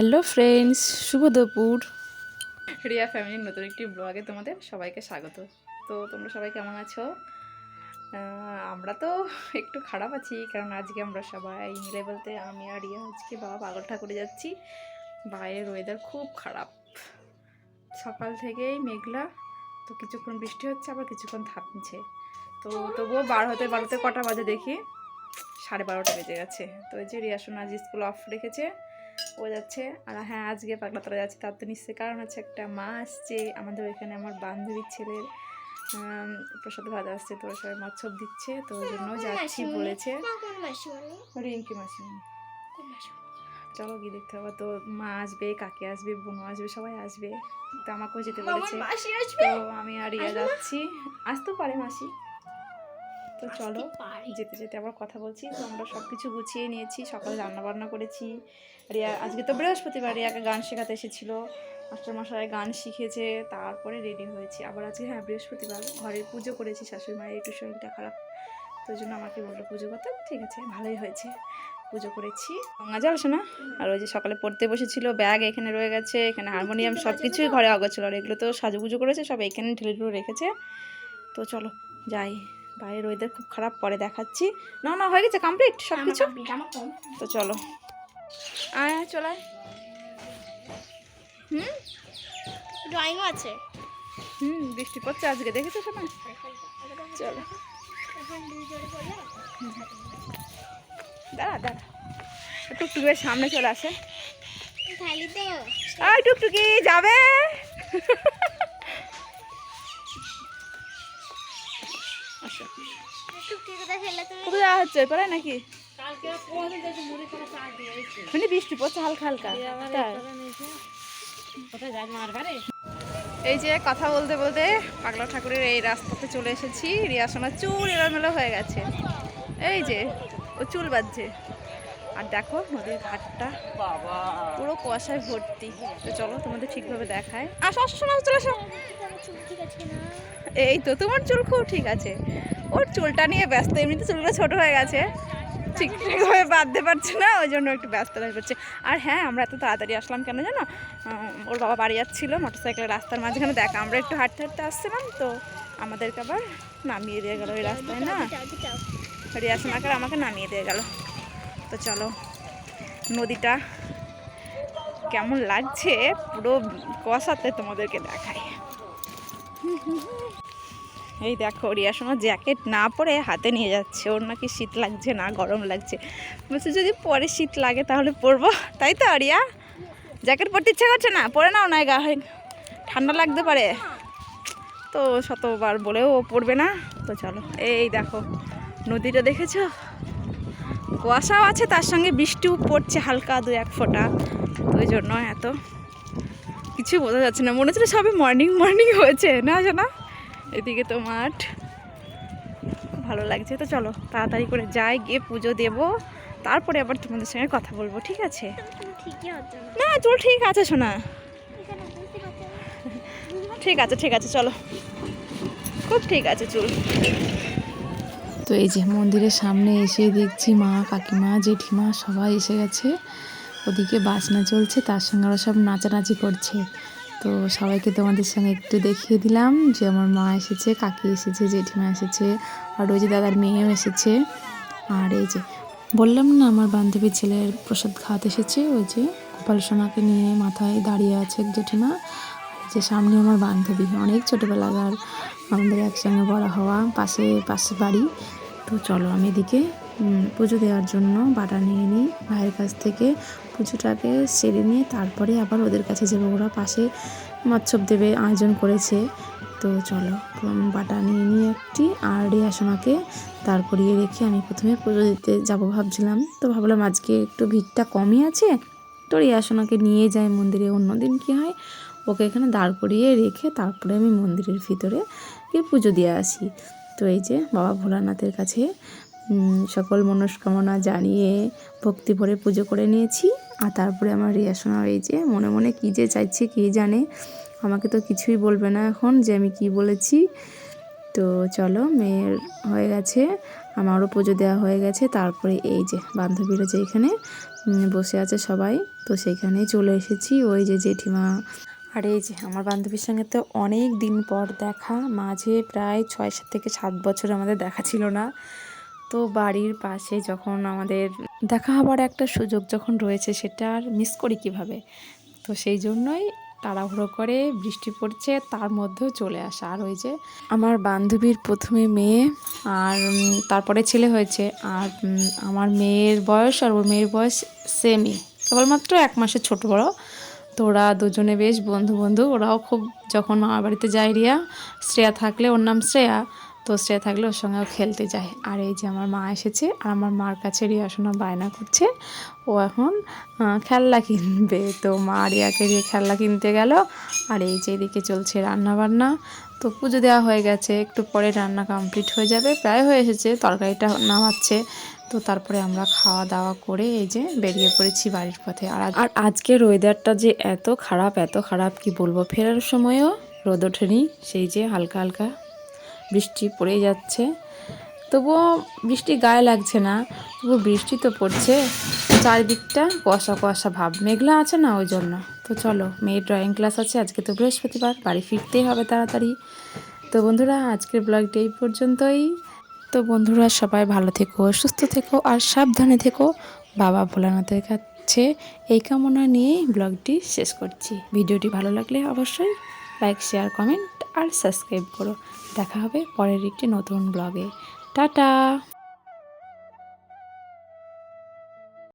Hello friends শুভ দুপুর। রিয়া ফ্যামিলির নতুন একটি ব্লগে তোমাদের সবাইকে স্বাগত। তো তোমরা সবাই কেমন আছো? আমরা তো একটু খারাপ আছি, কারণ আজকে আমরা সবাই মিলে বলতে আমি আর রিয়া আজকে বাবা পাগল ঠাকুরে যাচ্ছি। বাইরের ওয়েদার খুব খারাপ। সকাল থেকেই মেঘলা, তো কিছুক্ষণ বৃষ্টি হচ্ছে, আবার কিছুক্ষণ থামছে। তো তবুও বার হতে বারোতে কটা বাজে দেখি? সাড়ে বারোটা বেজে গেছে। তো এই যে রিয়া সোনা আজ স্কুল অফ রেখেছে। ও যাচ্ছে। আর হ্যাঁ আজকে পাগলাতলা যাচ্ছে তার তো নিশ্চয়ই কারণ আছে। একটা মা আসছে আমাদের ওইখানে আমার বান্ধবীর ছেলের প্রসাদ ভাত আসছে তো ওরা সবাই মৎসব দিচ্ছে তো ওই জন্য যাচ্ছি বলেছে। রিঙ্কি মাসিমণি চলো গিয়ে দেখতে হবে তো মা আসবে কাকে আসবে বোনও আসবে সবাই আসবে। তো আমাকেও যেতে বলেছে। তো আমি আর ইয়া যাচ্ছি। আসতেও পারে মাসি। তো চলো যেতে যেতে আবার কথা বলছি। তো আমরা সব কিছু গুছিয়ে নিয়েছি সকালে রান্না বান্না করেছি। রিয়া আজকে তো বৃহস্পতিবার রিয়াকে গান শেখাতে এসেছিল। মাস্টারমশাই গান শিখেছে তারপরে রেডি হয়েছি। আবার আজকে হ্যাঁ বৃহস্পতিবার ঘরে পুজো করেছি শাশুড়ি মায়ের একটু শরীরটা খারাপ। তো জন্য আমাকে বলল পুজো করতে। ঠিক আছে ভালোই হয়েছে। পুজো করেছি। গঙ্গা জল শোনা আর ওই যে সকালে পড়তে বসেছিল ব্যাগ এখানে রয়ে গেছে এখানে হারমোনিয়াম সব কিছুই ঘরে অগোছিল। আর এগুলো তো সাজুগুজু করেছে সব এখানে ঢেলে ঢুলে রেখেছে। তো চলো যাই। বাইরের ওয়েদার খুব খারাপ পরে দেখাচ্ছি। না না হয়ে গেছে কমপ্লিট সব কিছু? তো চলো। আয় চলে। হুম? ড্রয়িংও আছে। হুম বৃষ্টি পড়ছে আজকে দেখেছ শোনা চলো। দাঁড়া দাঁড়া। টুকটুকি সামনে চলে আসে। টুকটুকি যাবে? কোথায় যাওয়া হচ্ছে? নাকি? মানে বৃষ্টি পড়ছে হালকা হালকা। এই যে কথা বলতে বলতে পাগলা ঠাকুরের এই রাস্তাতে চলে এসেছি। রিয়াসোনার চুল এলোমেলো হয়ে গেছে। এই যে ও চুল বাজছে আর দেখো নদীর ঘাটটা। পুরো কুয়াশায় ভর্তি। তো চলো তোমাদের ঠিকভাবে দেখায় আসো আসো শোনা চলে আসো। চুল ঠিক আছে না এই তো তোমার চুল খুব ঠিক আছে। ওর চুলটা নিয়ে ব্যস্ত, এমনিতে চুলগুলো ছোট হয়ে গেছে। ঠিক ঠিকভাবে বাঁধতে পারছে না, ওই জন্য একটু ব্যস্ত হয়ে পড়ছে আর হ্যাঁ আমরা এত তাড়াতাড়ি আসলাম কেন জানো? ওর বাবা বাড়ি যাচ্ছিল মোটর সাইকেলের রাস্তার মাঝখানে। দেখা, আমরা একটু হাঁটতে হাঁটতে আসছিলাম তো আমাদেরকে আবার নামিয়ে দিয়ে গেল ওই রাস্তায়, না? রিয়াসোনাকে আর আমাকে নামিয়ে দিয়ে গেল। তো চলো, নদীটা কেমন লাগছে পুরো কুয়াশাতে তোমাদেরকে দেখাই। এই দেখো রিয়াসোনা জ্যাকেট না পরে হাতে নিয়ে যাচ্ছে। ওর নাকি শীত লাগছে না, গরম লাগছে। বলছে, যদি পরে শীত লাগে তাহলে পরবো। তাই তো, রিয়া? জ্যাকেট পরতে ইচ্ছা করছে না? পরে নাও না গা হয়। ঠান্ডা লাগতে পারে। তো শতবার বলেও ও পড়বে না। তো চলো, এই দেখো, নদীটা দেখেছ? কুয়াশাও আছে, তার সঙ্গে বৃষ্টিও পড়ছে হালকা দু এক ফোঁটা। ওই জন্য এত। কিছু বোঝা যাচ্ছে না। মনে হচ্ছে সবে মর্নিং মর্নিং হয়েছে, না জানা? এদিকে তো মাঠ। ভালো লাগছে। তো চলো, তাড়াতাড়ি করে যাই, গিয়ে পুজো দেবো। তারপরে আবার তোমাদের সঙ্গে কথা বলব, ঠিক আছে? না, চল ঠিক আছে, শোনা। ঠিক আছে ঠিক আছে, চলো। খুব ঠিক আছে, চুল। তো এই যে মন্দিরের সামনে এসে দেখছি মা, কাকিমা, জেঠিমা সবাই এসে গেছে। ওদিকে বাসনা চলছে, তার সঙ্গে ওরা সব নাচানাচি করছে। তো সবাইকে তোমাদের সঙ্গে একটু দেখিয়ে দিলাম যে আমার মা এসেছে, কাকি এসেছে, জেঠিমা এসেছে, আর ওই যে দাদার মেয়েও এসেছে। আর এই যে, বললাম না আমার বান্ধবীর ছেলের প্রসাদ খাওয়াতে এসেছে, ওই যে গোপাল সোনাকে নিয়ে মাথায় দাঁড়িয়ে আছে জেঠিমা। যে সামনে আমার বান্ধবী, অনেক ছোটোবেলাকার আমাদের একসঙ্গে বড় হওয়া, পাশে পাশে বাড়ি। তো চলো আমি এদিকে পুজো দেওয়ার জন্য বাটা নিয়ে নিই ভাইয়ের কাছ থেকে। পুজোটাকে সেরে নিয়ে তারপরে আবার ওদের কাছে যাব। ওরা পাশে মৎসব দেবে আয়োজন করেছে। তো চলো বাটা নিয়ে নিয়ে একটি আর রিয়াসোনাকে। দাঁড় করিয়ে রেখে আমি প্রথমে পুজো দিতে যাব ভাবছিলাম। তো ভাবলাম আজকে একটু ভিড়টা কমই আছে। তো রিয়াসোনাকে নিয়ে যাই মন্দিরে, অন্যদিন কী হয়? ওকে এখানে দাঁড় করিয়ে রেখে তারপরে আমি মন্দিরের ভিতরে গিয়ে পুজো দিয়ে আসি। তো এই যে বাবা ভোলানাথের কাছে সকল মনস্কামনা জানিয়ে ভক্তি ভরে পুজো করে নিয়েছি। আর তারপরে আমার রিয়াসোনা এই যে, মনে মনে কী যে চাইছে কে জানে, আমাকে তো কিছুই বলবে না এখন যে আমি কি বলেছি। তো চলো, মেয়ের হয়ে গেছে, আমারও পুজো দেওয়া হয়ে গেছে। তারপরে এই যে বান্ধবীরা যে এখানে বসে আছে সবাই, তো সেইখানেই চলে এসেছি। ওই যে জেঠিমা। আর এই যে আমার বান্ধবীর সঙ্গে তো অনেক দিন পর দেখা, মাঝে প্রায় ছয় সাত থেকে সাত বছর আমাদের দেখা ছিল না। তো বাড়ির পাশে যখন আমাদের দেখা হবার একটা সুযোগ যখন রয়েছে, সেটা আর মিস করি কীভাবে? তো সেই জন্যই তাড়াহুড়ো করে বৃষ্টি পড়ছে, তার মধ্যেও চলে আসা। আর ওই যে আমার বান্ধবীর প্রথমে মেয়ে আর তারপরে ছেলে হয়েছে। আর আমার মেয়ের বয়স আর ওর মেয়ের বয়স সেমই কেবলমাত্র এক মাসের ছোট বড়। তো ওরা দুজনে বেশ বন্ধু বন্ধু ওরাও খুব, যখন মামার বাড়িতে যায় রিয়া, শ্রেয়া থাকলে ওর নাম শ্রেয়া। তো শ্রেয়া থাকলে ওর সঙ্গেও খেলতে যায়। আর এই যে আমার মা এসেছে আর আমার মার কাছে রিয়া শোনা বায়না করছে। ও এখন খেলনা কিনবে। তো মা রিয়াকে দিয়ে খেলনা কিনতে গেল। আর এই যে এদিকে চলছে রান্না বান্না তো পুজো দেওয়া হয়ে গেছে। একটু পরে রান্না কমপ্লিট হয়ে যাবে। প্রায় হয়ে এসেছে। তরকারিটা নামাচ্ছে। তো তারপরে আমরা খাওয়া দাওয়া করে এই যে বেরিয়ে পড়েছি বাড়ির পথে। আর আর আজকের ওয়েদারটা যে এত খারাপ এত খারাপ, কি বলব? ফেরার সময়ও রোদ ওঠেনি। সেই যে হালকা হালকা বৃষ্টি পড়েই যাচ্ছে। তবুও বৃষ্টি গায়ে লাগছে না, তবু বৃষ্টি তো পড়ছে। চারিদিকটা কুয়াশা কুয়াশা ভাব, মেঘলা আছে না ওই জন্য। তো চলো, মেয়ের ড্রয়িং ক্লাস আছে, আজকে তো বৃহস্পতিবার, বাড়ি ফিরতেই হবে তাড়াতাড়ি। তো বন্ধুরা, আজকের ব্লগটা এই পর্যন্তই। তো বন্ধুরা, সবাই ভালো থেকো, সুস্থ থেকো আর সাবধানে থেকো। বাবা ভোলানাথের কাছে এই কামনা নিয়েই ব্লগটি শেষ করছি। ভিডিওটি ভালো লাগলে অবশ্যই লাইক শেয়ার কমেন্ট আর সাবস্ক্রাইব করো। দেখা হবে পরের একটি নতুন ব্লগে। টাটা!